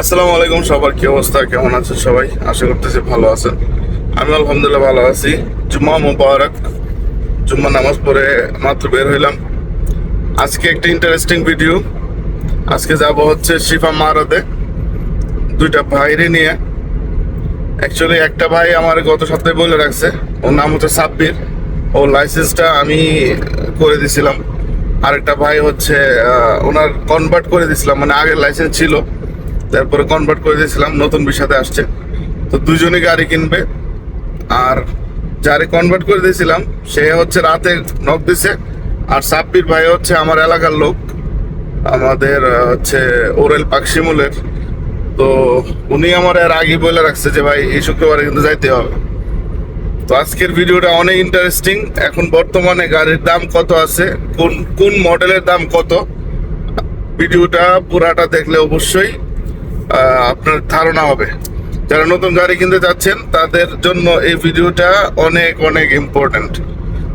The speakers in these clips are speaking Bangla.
আসসালামু আলাইকুম, সবার কি অবস্থা? কেমন আছেন সবাই? আশা করতেছি ভালো আছেন। আমি আলহামদুলিল্লাহ ভালো আছি। জুম্মা মুবারক। জুম্মা নামাজ পড়ে মাত্র বের হইলাম। আজকে একটা ইন্টারেস্টিং ভিডিও আজকে যাব হচ্ছে শিফা মারাদে। দুইটা ভাইরে নিয়ে। অ্যাকচুয়ালি একটা ভাই আমার গত সপ্তাহে বলে রাখছে। ওর নাম হচ্ছে সাব্বির। ও লাইসেন্সটা আমি করে দিছিলাম। আরেকটা ভাই হচ্ছে ওনার কনভার্ট করে দিছিলাম। মানে আগের লাইসেন্স ছিল। তারপরে কনভার্ট করে দিয়েছিলাম, নতুন বিষাতে আসছে। তো দুজনে গাড়ি কিনবে। আর যারে কনভার্ট করে দিয়েছিলাম, সে হচ্ছে রাতে নক দিছে। আর সাব্বির ভাই হচ্ছে আমার এলাকার লোক, আমাদের হচ্ছে ওরেল পাকশিমুলের তো উনি আমার এর আগে বলে রাখছে যে, ভাই, এই শুক্রবারে কিন্তু যাইতে হবে। তো আজকের ভিডিওটা অনেক ইন্টারেস্টিং এখন বর্তমানে গাড়ির দাম কত আছে? কোন কোন মডেলের দাম কত? ভিডিওটা পুরাটা দেখলে অবশ্যই আপনার ধারণা হবে। যারা নতুন গাড়ি কিনতে যাচ্ছেন, তাদের জন্য এই ভিডিওটা অনেক অনেক ইম্পর্ট্যান্ট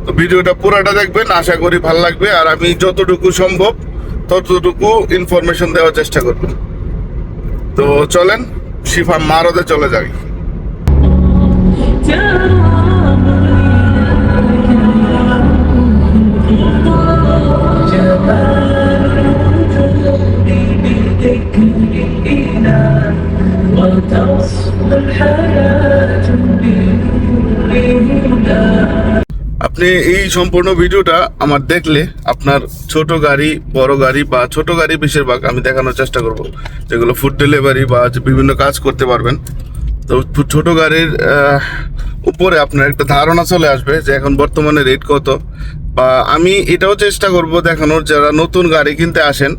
তো ভিডিওটা পুরাটা দেখবেন, আশা করি ভালো লাগবে, আর আমি যতটুকু সম্ভব ততটুকু ইনফরমেশন দেওয়ার চেষ্টা করব। তো চলেন শিফা মারদে চলে যাই। আপনি এই সম্পূর্ণ ভিডিওটা আমার দেখলে আপনার ছোট গাড়ি, বড় গাড়ি বা ছোট গাড়ি বেশিরভাগ আমি দেখানোর চেষ্টা করব। যেগুলো ফুড ডেলিভারি বা বিভিন্ন কাজ করতে পারবেন। তো ছোট গাড়ির উপরে আপনার একটা ধারণা চলে আসবে যে এখন বর্তমানে রেট কত। বা আমি এটাও চেষ্টা করব দেখানোর, যারা নতুন গাড়ি কিনতে আসেন,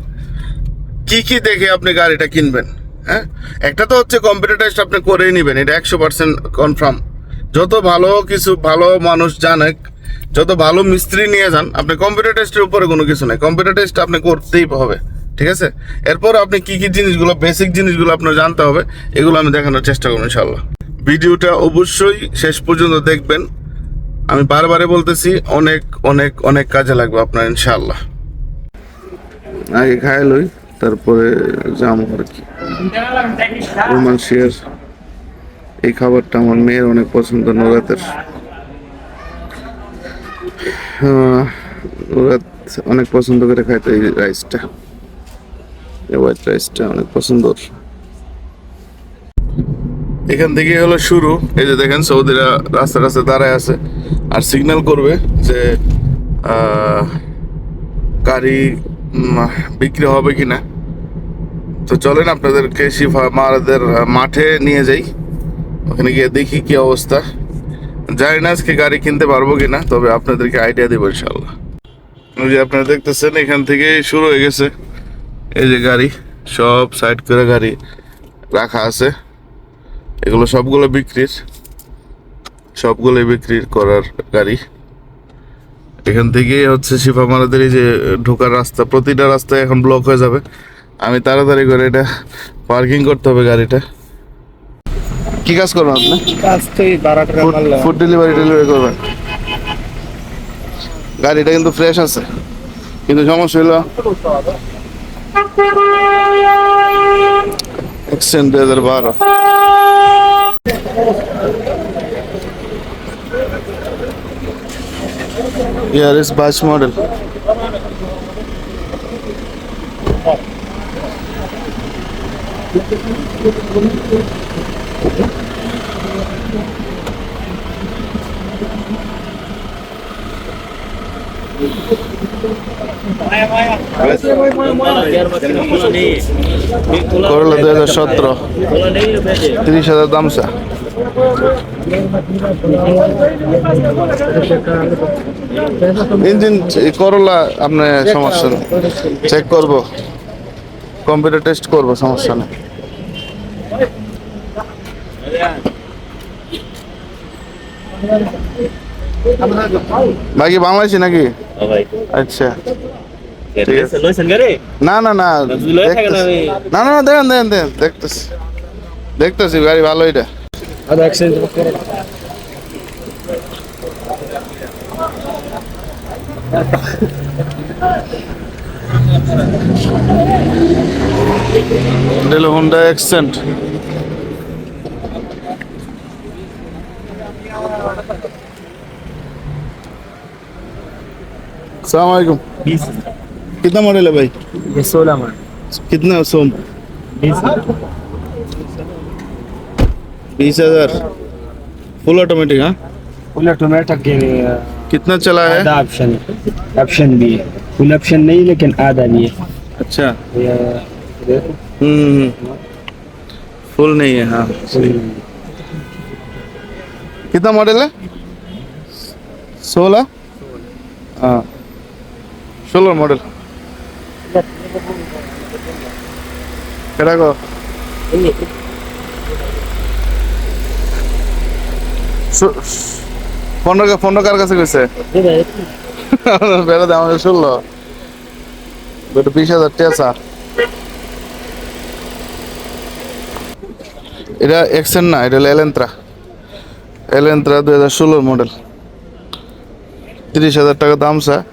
কি কি দেখে আপনি গাড়িটা কিনবেন হ্যাঁ? একটা তো হচ্ছে কম্পিউটার টেস্ট আপনি করেই নেবেন, এটা একশো পার্সেন্ট কনফার্ম যত ভালো কিছু ভালো মানুষ জানে যত ভালো মিস্ত্রি নিয়ে যান, আপনি কম্পিউটার টেস্টের উপরে কোনো কিছু নাই। কম্পিউটার টেস্ট আপনি করতেই হবে, ঠিক আছে? এরপর আপনি কি কি জিনিসগুলো বেসিক জিনিসগুলো আপনার জানতে হবে, এগুলো আমি দেখানোর চেষ্টা করব ইনশাল্লাহ ভিডিওটা অবশ্যই শেষ পর্যন্ত দেখবেন। আমি বারবারে বলতেছি, অনেক অনেক অনেক কাজে লাগবে আপনার ইনশাল্লাহ আগে খায় লই, তারপরে যাব আর কি। রোমান শেয়ার এই খাবারটা আমার মেয়ের অনেক পছন্দ নোরাতের অনেক পছন্দ করে খাইতে এই রাইসটা এই হোয়াইট রাইসটা অনেক পছন্দ। এখান থেকে হলো শুরু। এই যে দেখেন, সৌদিরা রাস্তা রাস্তা দাঁড়ায় আছে আর সিগন্যাল করবে যে গাড়ি বিক্রি হবে কিনা। তো চলেন আপনাদেরকে শিফা মারাদের মাঠে নিয়ে যাই। ওখানে গিয়ে দেখি কি অবস্থা। জানি না আজকে গাড়ি কিনতে পারব কিনা, তবে আপনাদেরকে আইডিয়া দেবো ইনশাল্লাহ ওই যে আপনারা দেখতেছেন, এখান থেকে শুরু হয়ে গেছে। এই যে গাড়ি, সব সাইড করে গাড়ি রাখা আছে। এগুলো সবগুলো বিক্রির সবগুলো বিক্রির করার গাড়ি। এখান থেকে হচ্ছে শিফা মারাদের এই যে ঢোকার রাস্তা, প্রতিটা রাস্তায় এখন ব্লক হয়ে যাবে। আমি তাড়াতাড়ি করে এটা পার্কিং করতে হবে গাড়িটা। কি কাজ করবেন আপনি? কাজ তো এই বারো টাকা মারলাম ফুড ডেলিভারি ডেলিভারি করবেন। গাড়িটা কিন্তু ফ্রেশ আছে। কিন্তু সমস্যা হলো এক্সচেঞ্জ দুই হাজার বারো। ইয়ার ইস বাইশ মডেল করলা দুই হাজার সতেরো। তিরিশ হাজার দাম চা ইঞ্জিন করলা আপনার সমস্যা নেই। চেক করব। কম্পিউটার টেস্ট করব সমস্যা নেই। বাকি বাংলাদেশি নাকি? আচ্ছা। না না না না না দেন দেন দেন দেখতেছি। দেখতেছি গাড়ি ভালো এটা ডেল হোন্ডা এক্সেন্ট আসসালামু আলাইকুম कितना मॉडल है भाई? ये सोलह मॉडल। कितना सोम? बीस हज़ार। फुल ऑटोमेटिक हाँ? फुल ऑटोमेटिक के कितना चला है? आधा ऑप्शन ऑप्शन भी है। फुल ऑप्शन नहीं लेकिन आधा भी है। अच्छा। हम्म फुल नहीं है हाँ। कितना मॉडल है? सोलह? हाँ। सोलह मॉडल। এটা এক্সেন না, এটা এলেন্ত্রা এলেন্ত্রা দুই হাজার ষোলোর মডেল তিরিশ হাজার টাকা দাম চা,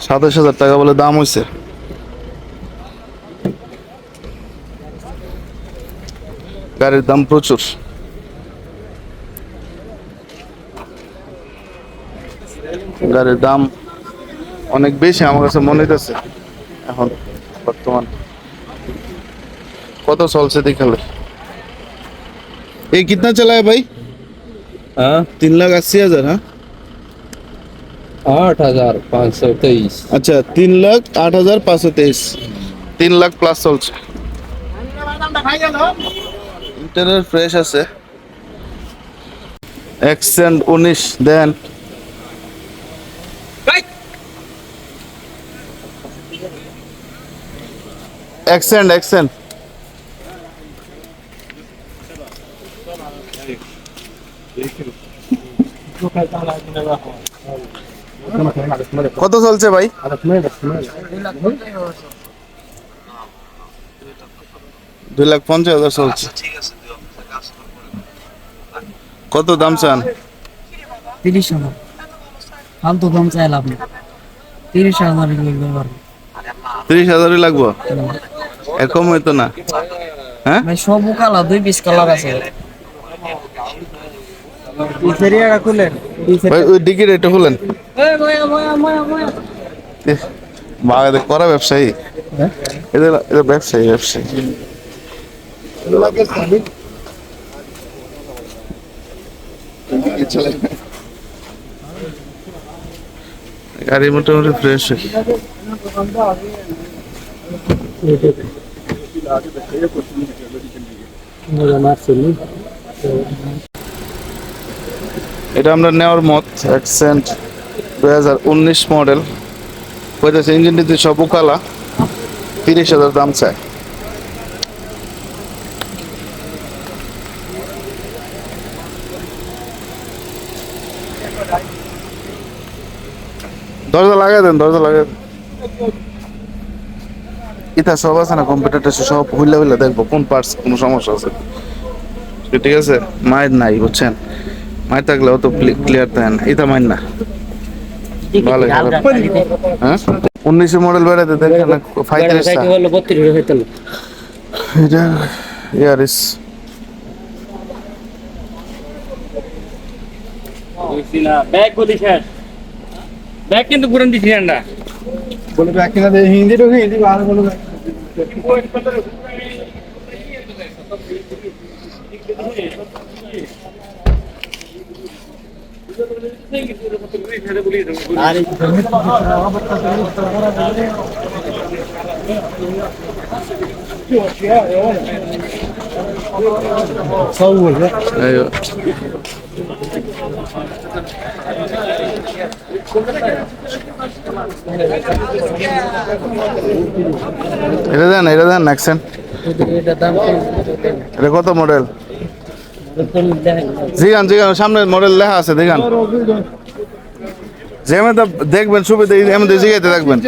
সাতাশ হাজার টাকা বলে দাম হয়েছে গাড়ির দাম প্রচুর গাড়ির দাম অনেক বেশি আমার কাছে মনে হইতেছে এখন বর্তমান কত চলছে দেখালে ये कितना चला है भाई हाँ तीन लाख अस्सी हजार हाँ आठ हजार पाँच सौ तेईस अच्छा तीन लाख आठ हजार पाँच सौ तेईस তিন লাখ প্লাস চলছে ইন্টারনেট ফ্রেশ আছে। এক্সেন্ট উনিশ দেন। এক্সেন্ট এক্সেন্ট কত চলছে ভাই? দুই লাখ পঞ্চাশ হাজার চলছে। কত দাম চান? তিরিশ হাজার। ফালতু দাম চাইলাম না তিরিশ হাজার ব্যবহার তিরিশ হাজারই লাগবো? হইতো না। হ্যাঁ? সব দুই পিস কালার আছে। ডিকিট এটা খুলেন। বাগাতে করা ব্যবসায়ী? এদের এদের ব্যবসায়ী। ব্যবসায়ী গাড়ি মোটামুটি ফ্রেশ এটা আমরা নেওয়ার মত অ্যাকসেন্ট দুই হাজার উনিশ মডেল কইতেছে ইঞ্জিনটিতে সব উকালা তিরিশ হাজার দাম চায়। দরজা লাগাই দেন দরজা লাগাই দেন। ইতা সব আছে না কম্পিউটারটা সব হুইলা হুইলা দেখব কোন পার্টস কোন সমস্যা আছে। ঠিক আছে মায়ের নাই বুঝছেন? মায়ের থাকলে অত ক্লিয়ার থাকে না এটা মাইন না। ভালো হ্যাঁ? উনিশশো মডেল বেড়াতে দেখেন হইতো এটা ইয়ারিস ব্যাগ বলিস ব্যাগ কিন্তু পুরান দিছি না বলে ব্যাগ কিনা দে হিন্দি ঢুকে হিন্দি বাংলা বলে সব বলবে। এটা দেন এটা দেন অ্যাকসেন্ট এটা কত মডেল জিগান জিগান, সামনে মডেল লেখা আছে দেখান যেমন দেখবেন সুবিধা এমন জিগাইতে দেখবেন।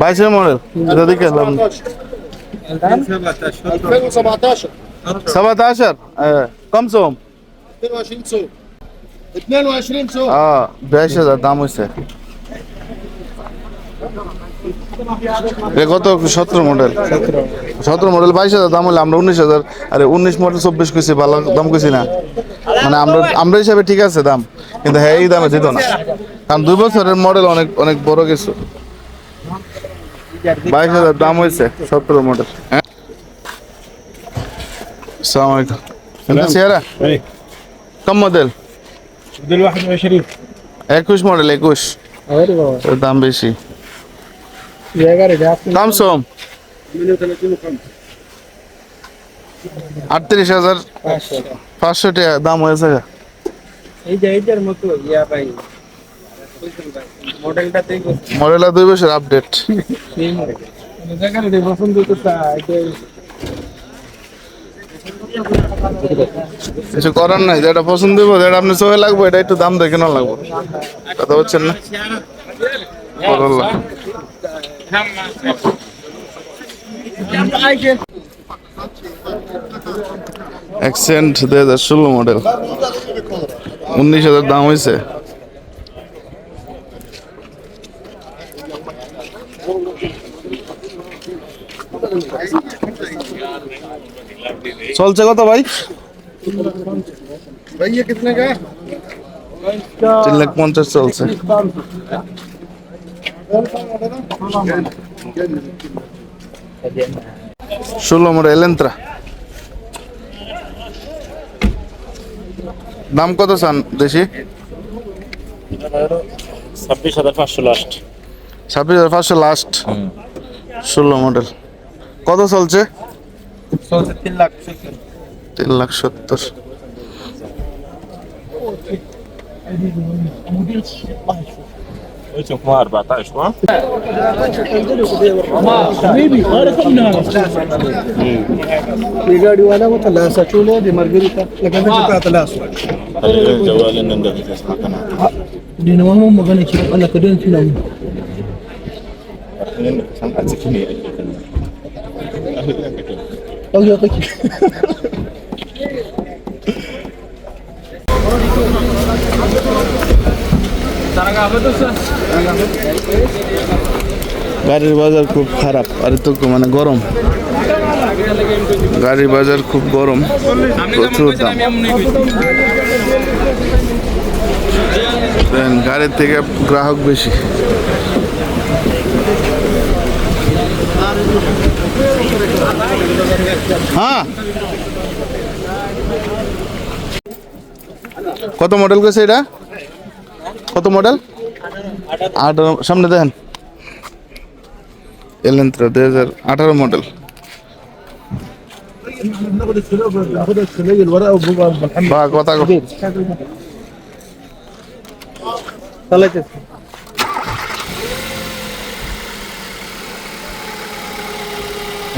বাইশের মডেল এটা দেখে এলাম 2017 17 كم سوم 22 سوق 22 سوق হ্যাঁ বাইশ হাজার দাম হয়েছে এ কত সতেরো মডেল সতেরো মডেল বাইশ হাজার দাম হলে আমরা উনিশ হাজার আরে উনিশ মডেল চব্বিশ কইছি ভালো দাম কইছি না মানে আমরা আমরা হিসাবে ঠিক আছে দাম কিন্তু হ্যাঁ এই দামে দিত না কারণ দুই বছরের মডেল অনেক অনেক বড় কিছু বাইশ হাজার দাম হয়েছে সতেরো মডেল হ্যাঁ সালাম আলাইকুম انت سيارة ايه كم موديل دول 21 একুশ মডেল একুশ ايوه بابا এর দাম বেশি يا جاري ده দাম সম আটত্রিশ হাজার পাঁচশো টাকা দাম হয়েছে গা। এই যে এইটার মতো ইয়া ভাই মডেলটাতেই মডেলটা দুই বছর আপডেট কিছু করার নাই, যেটা পছন্দ হইব, যেটা আপনি চোখে লাগবে, এটা একটু দাম দেখে না লাগবো। কথা হচ্ছেন না? এক্সেন্ট দুই হাজার ষোলো মডেল উনিশ হাজার দাম হয়েছে চলছে কত ভাই? তিন লাখ পঞ্চাশ চলছে। ষোলো মোড় এলেন্ত্রা। দাম কত চান দেশি? ছাব্বিশ হাজার পাঁচশো লাস্ট ছাব্বিশ হাজার পাঁচশো লাস্ট ষোলো মডেল কত চলছে? তিন লাখ তিন লাখ সত্তর। Эти хмар, братан, что? ریګاډي والا وته لاس اچولې د مرګري ته لکه چې پراته لاس جوال نن دغه څه کنه د نو مو مګنه چې الله کډن چې نو نن څنګه چې نه Oh yeah, thank you. গাড়ির বাজার খুব খারাপ আর তো মানে গরম। গাড়ির বাজার খুব গরম প্রচুর দাম। গাড়ির থেকে গ্রাহক বেশি। হ্যাঁ। কত মডেল করেছে এটা? কত মডেল আঠারো, সামনে দেখেন। এলেন্ত্রা দুই হাজার আঠারো মডেল কথা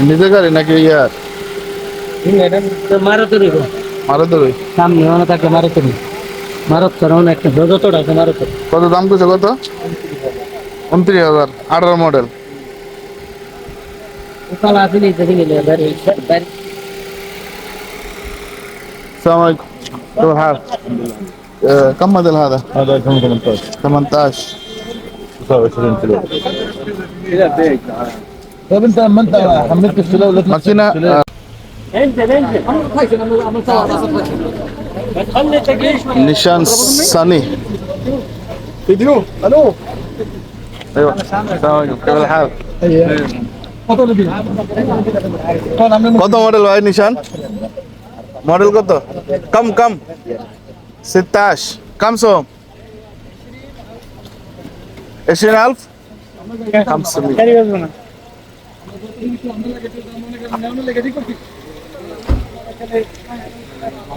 কো- ثلاثة নিজে গাড়ি নাকি ইয়ার মারতে রইব মারো ধরে সামনে অনেক থাকে মারতে রইব মারত করে অনেক যতটা আছে মারতে কত দাম কইছে কত উনত্রিশ হাজার আঠারো মডেল তালা আছে নি দেখি নিলে বাড়ি বাড়ি السلام عليكم كيف الحال؟ آه، كم موديل هذا؟ هذا 2018 18 29 كيلو طب انت لما انت حملت السلاج ولا ماكينة آه، انزل انزل ما تخلي تجيش نيشان صني فيديو الو ايوه السلام عليكم كيف الحال؟ কত নিবি কোন আমি কত মডেল ভাই নিশান মডেল কত কম কম সিতাশ কম সো এশিয়ান আলফ কম সমি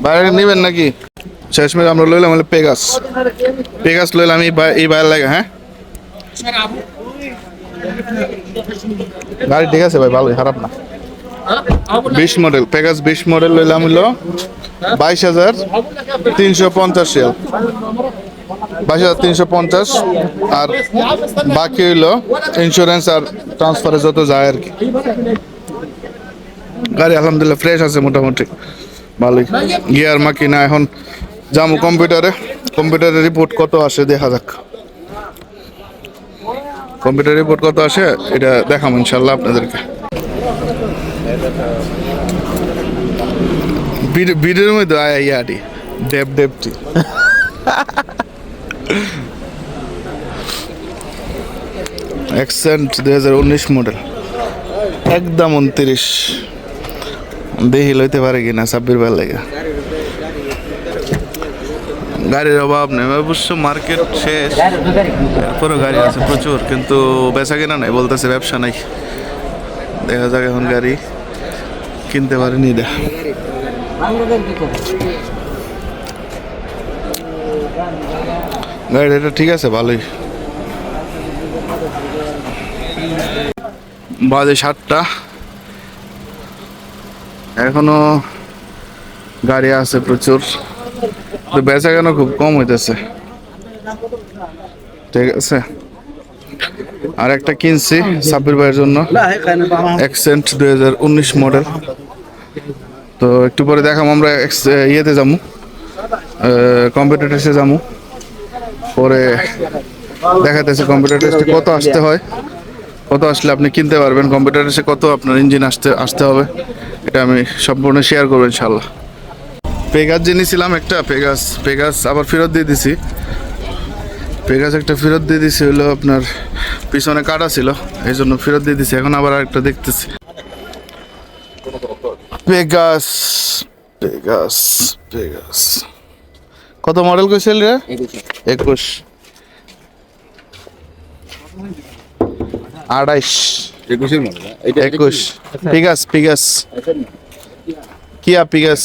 বাইরে নিবেন নাকি? শেষমেশ আমরা লইলাম, হলে পেগাস পেগাস লইলাম এই বাইরে লাগে হ্যাঁ? গাড়ি ঠিক আছে ভাই, ভালোই, খারাপ না। বিশ মডেল পেগাস বিশ মডেল লইলাম হইল বাইশ হাজার তিনশো পঞ্চাশ রিয়াল। বাইশ হাজার তিনশো পঞ্চাশ, আর বাকি হইল ইন্স্যুরেন্স আর ট্রান্সফারে যত যায় আর কি গাড়ি আলহামদুলিল্লাহ ফ্রেশ আছে মোটামুটি ভালোই গিয়ার মাকি না এখন যাব কম্পিউটারে কম্পিউটারে রিপোর্ট কত আসে দেখা যাক কম্পিউটার রিপোর্ট কত আসে এটা দেখাবো ইনশাল্লাহ আপনাদেরকে ভিডিও- ভিডিওর মধ্যে আয় ইয়াটি ডেপ ডেপটি অ্যাকসেন্ট দুই হাজার উনিশ মডেল একদম উনত্রিশ। দেখি লইতে পারে কিনা ছাব্বির বার লেগে। গাড়ির অভাব নেই। অবশ্য মার্কেট শেষ। এরপরও গাড়ি আছে প্রচুর, কিন্তু বেচা কেনা নাই, বলতেছে ব্যবসা নাই। দেখা যাক এখন গাড়ি কিনতে পারিনি দে। গাড়িটা এটা ঠিক আছে, ভালোই। বাজে সাতটা। এখনও গাড়ি আছে প্রচুর। তো বেচা কেন খুব কম হইতেছে। ঠিক আছে। আর একটা কিনছি সাব্বির ভাইয়ের জন্য। অ্যাকসেন্ট দুই হাজার উনিশ মডেল। তো একটু পরে দেখাম আমরা ইয়েতে যাব। কম্পিউটার যাব। পরে দেখাতেছে কম্পিউটার কত আসতে হয়। কত আসলে আপনি কিনতে পারবেন? কম্পিউটার এসে কত আপনার ইঞ্জিন আসতে আসতে হবে? এটা আমি সম্পূর্ণ শেয়ার করব ইনশাল্লাহ পেগাস জেনেছিলাম একটা পেগাস পেগাস আবার ফেরত দিয়ে দিছি। পেগাস একটা ফেরত দিয়ে দিছি হলো আপনার পিছনে কাটা ছিল এই জন্য ফেরত দিয়ে দিছি। এখন আবার একটা দেখতেছি। পেগাস পেগাস পেগাস কত মডেল কইছিল রে? একুশ। আড়াইশ। একুশের মধ্যে একুশ। পিগাস পিগাস। কিয়া পিগাস?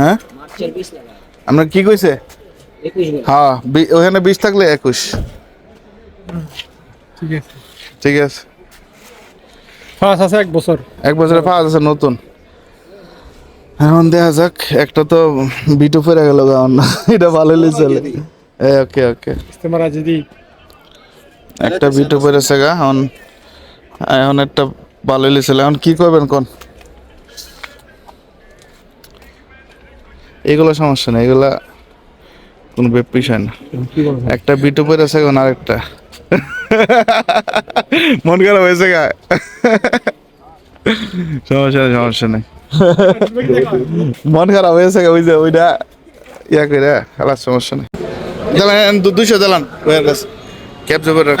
হ্যাঁ? আমরা কি কইছে? হ্যাঁ ওখানে বিশ থাকলে একুশ। ঠিক আছে। পাঁচ আছে এক বছর। এক বছরে পাওয়া যাচ্ছে নতুন। এখন দেখা যাক একটা তো বিটু ফেরে গেল গাউন এটা ভালো চলে। ওকে ওকে। তোমরা যদি একটা বিটু পেরেছে গা এখন এখন একটা ভালো ছিল এখন কি করবেন কোন? এগুলো সমস্যা নেই এগুলা কোনো বিষয় না। একটা বিটু পেরেছে এখন আরেকটা মন খারাপ হয়েছে গা। সমস্যা নেই সমস্যা নেই। মন খারাপ হয়েছে গা ওই যে ওইটা ইয়া করে খেলার সমস্যা নেই। দুশো দিলাম ওয়ার কাছে। করে রাখ।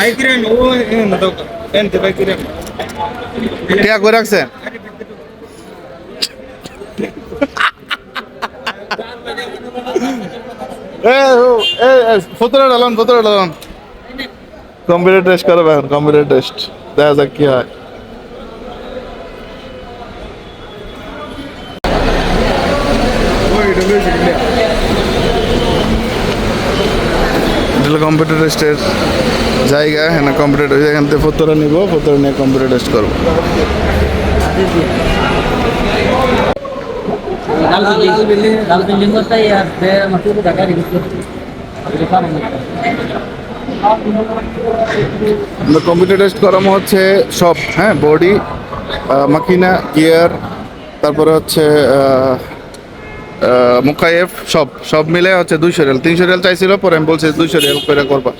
টিয়া করে রাখছে? ফতরা ডালান ফতরা ডালান কম্পিউটার টেস্ট করবে এখন কম্পিউটার টেস্ট। দেখা যাক কি হয়। কম্পিউটার টেস্টের জায়গা হ্যাঁ কম্পিউটার এখান থেকে ফতরা নিব ফতরা নিয়ে কম্পিউটার টেস্ট করব। কম্পিউটার টেস্ট করানো হচ্ছে সব হ্যাঁ বডি মাকিনা গিয়ার তারপরে হচ্ছে মুকাইফ সব সব মিলে হচ্ছে দুইশো রিয়াল। তিনশো রিয়াল চাইছিল পরে আমি বলছি দুইশো রিয়াল করে করবা।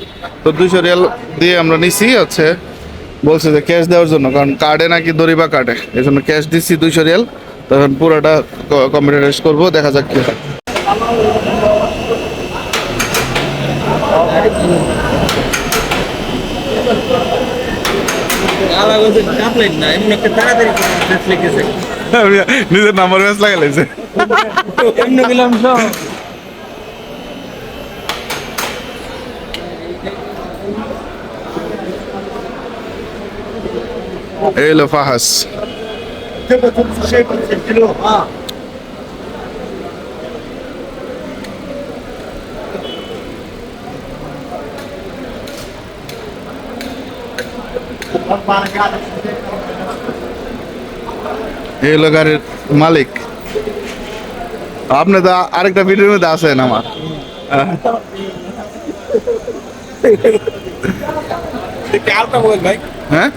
তো দুইশো রিয়াল দিয়ে আমরা নিছি হচ্ছে বলছে যে ক্যাশ দেওয়ার জন্য কারণ কার্ডে নাকি দড়িবা কার্ডে এই জন্য ক্যাশ দিচ্ছি দুইশো রিয়াল। তখন পুরোটা কম্পিউটার টেস্ট করব দেখা যাক কি হয়। নিজের নাম্বার ম্যাচ লাগাইছে এই হলো ফাহাস। এই গাড়ির মালিক। আপনি তো আরেকটা ভিডিওর মধ্যে আছেন আমার। হ্যাঁ?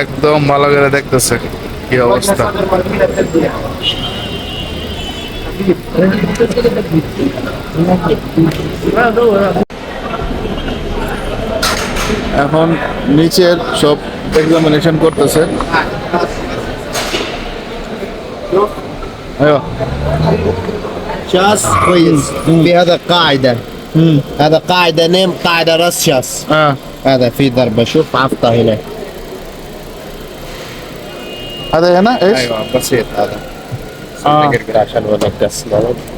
একদম ভালো করে দেখতেছে কি অবস্থা। এখন নিচের সব এক্সামিনেশন করতেছে ايوه شاس كويس في هذا قاعده هذا قاعده نيم قاعده راس شاس اه هذا في ضربه شوف عفطه هنا هذا هنا ايش؟ ايوه بسيط هذا آه. عشان ولا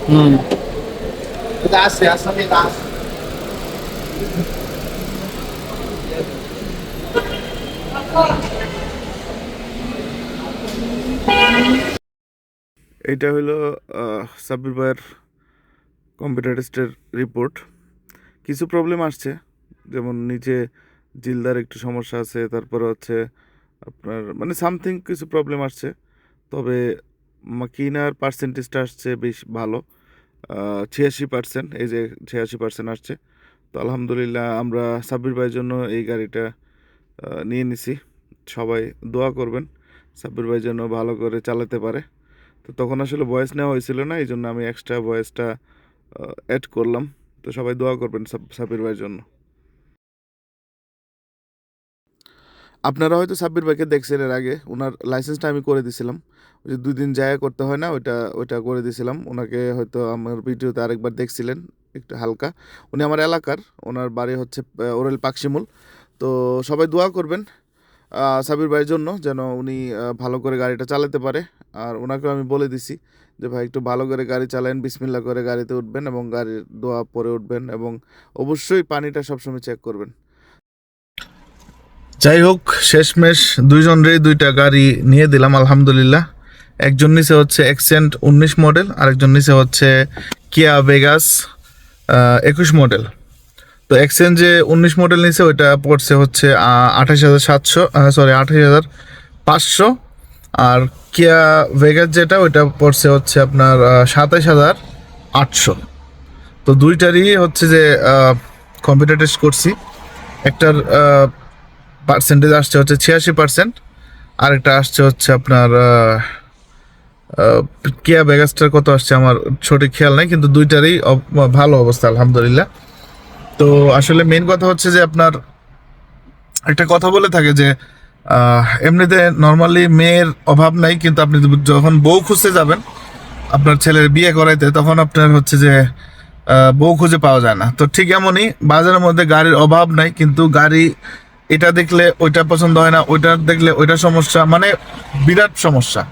امم 11 يا صاحبي 11 এটা হলো সাব্বির ভাইয়ের কম্পিউটার টেস্টের রিপোর্ট কিছু প্রবলেম আসছে, যেমন নিচে জিলদার একটু সমস্যা আছে, তারপরে হচ্ছে আপনার মানে সামথিং কিছু প্রবলেম আসছে। তবে কিনার পার্সেন্টেজটা আসছে বেশ ভালো ছিয়াশি পার্সেন্ট এই যে ছিয়াশি পার্সেন্ট আসছে। তো আলহামদুলিল্লাহ আমরা সাব্বির ভাইয়ের জন্য এই গাড়িটা নিয়ে নিছি। সবাই দোয়া করবেন, সাব্বির ভাই যেন ভালো করে চালাতে পারে। তো তখন আসলে ভয়েস নেওয়া হয়েছিল না, এই জন্য আমি এক্সট্রা ভয়েসটা অ্যাড করলাম। তো সবাই দোয়া করবেন সাব- সাব্বির ভাইয়ের জন্য। আপনারা হয়তো সাব্বির ভাইকে দেখছেন এর আগে ওনার লাইসেন্সটা আমি করে দিছিলাম। ওই যে দুই দিন জায়গা করতে হয় না, ওইটা ওইটা করে দিছিলাম। ওনাকে হয়তো আমার ভিডিওতে আরেকবার দেখছিলেন, একটু হালকা। উনি আমার এলাকার, ওনার বাড়ি হচ্ছে ওরেল পাকশিমুল। তো সবাই দোয়া করবেন সাবির ভাইয়ের জন্য যেন উনি ভালো করে গাড়িটা চালাতে পারে। আর ওনাকেও আমি বলে দিছি যে, ভাই, একটু ভালো করে গাড়ি চালান বিসমিল্লা করে গাড়িতে উঠবেন এবং গাড়ির দোয়া পরে উঠবেন এবং অবশ্যই পানিটা সবসময় চেক করবেন। যাই হোক, শেষমেশ দুইজনরেই দুইটা গাড়ি নিয়ে দিলাম, আলহামদুলিল্লাহ। একজন নিচে হচ্ছে এক্সেন্ট উনিশ মডেল আরেকজন নিচে হচ্ছে কিয়া ভেগাস একুশ মডেল তো এক্সচেঞ্জ উনিশ মডেল নিচে ওইটা পড়ছে হচ্ছে আঠাশ হাজার সাতশো সরি আঠাশ হাজার পাঁচশো। আর কিয়া ভেগাস যেটা, ওইটা পড়ছে হচ্ছে আপনার সাতাশ হাজার আটশো। তো দুইটারই হচ্ছে যে কম্পিউটার টেস্ট করছি। একটার পার্সেন্টেজ আসছে হচ্ছে ছিয়াশি পার্সেন্ট আরেকটা আসছে হচ্ছে আপনার কিয়া ভেগাসটার কত আসছে আমার সঠিক খেয়াল নাই, কিন্তু দুইটারই ভালো অবস্থা, আলহামদুলিল্লাহ। তো আসলে মেন কথা হচ্ছে যে আপনার একটা কথা বলে থাকে যে এমনিতে নর্মালি মেয়ের অভাব নাই, কিন্তু আপনি যখন বউ খুঁজতে যাবেন, আপনার ছেলের বিয়ে করাইতে, তখন আপনার হচ্ছে যে বউ খুঁজে পাওয়া যায় না। তো ঠিক এমনই বাজারের মধ্যে গাড়ির অভাব নাই, কিন্তু গাড়ি এটা দেখলে ওইটা পছন্দ হয় না, ওইটা দেখলে ওইটা সমস্যা মানে বিরাট সমস্যা।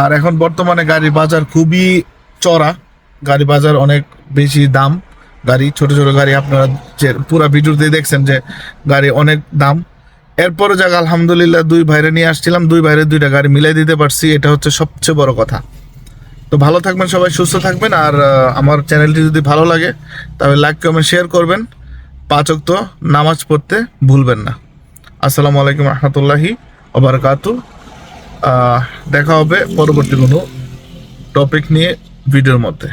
আর এখন বর্তমানে গাড়ির বাজার খুবই চড়া গাড়ি বাজার অনেক বেশি দাম। গাড়ি, ছোট ছোট গাড়ি আপনারা যে পুরো ভিডিওতে দেখছেন যে গাড়ি অনেক দাম। এরপরে যাক, আলহামদুলিল্লাহ দুই ভাইরে নিয়ে আসছিলাম, দুই ভাইরে দুইটা গাড়ি মিলাই দিতে পারছি, এটা হচ্ছে সবচেয়ে বড় কথা। তো ভালো থাকবেন সবাই, সুস্থ থাকবেন, আর আমার চ্যানেলটি যদি ভালো লাগে, তাহলে লাইক, কমেন্ট, শেয়ার করবেন। পাঁচ অক্ত নামাজ পড়তে ভুলবেন না। আসসালামু আলাইকুম রহমতুল্লাহি ওবরকাতু দেখা হবে পরবর্তী কোনো টপিক নিয়ে ভিডিওর মধ্যে।